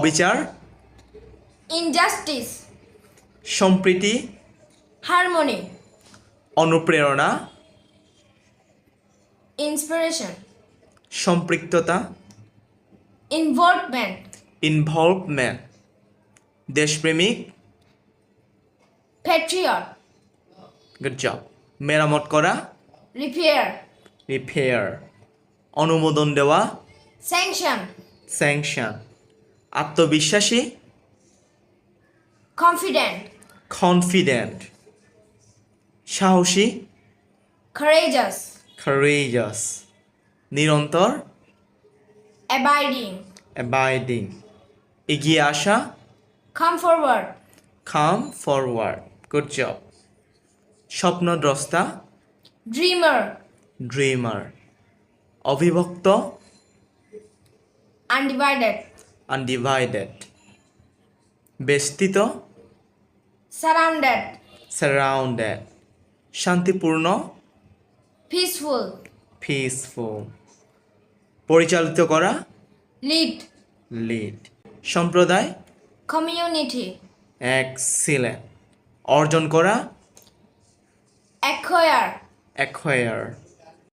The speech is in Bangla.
অবিচার injustice, সম্প্রীতি harmony, অনুপ্রেরণা inspiration, সম্পৃক্ততা involvement, ইনভলভমেন্ট দেশপ্রেমিক patriot, গুড জব মেরামত করা repair, রিপেয়ার অনুমোদন দেওয়া sanction, স্যাংশন আত্মবিশ্বাসী confident, কনফিডেন্ট সাহসী courageous, courageous নিরন্তর abiding, অ্যাবাইডিং এগিয়ে আসা come forward, come forward good job স্বপ্নদ্রষ্টা dreamer, dreamer অবিভক্ত undivided, আনডিভাইডেড বেষ্টিত surrounded, সারাউন্ডেড শান্তিপূর্ণ? Peaceful, পিসফুল পরিচালিত করা? Lead, লিড সম্প্রদায়? Community, এক্সিলেন্ট অর্জন করা? Acquire, acquire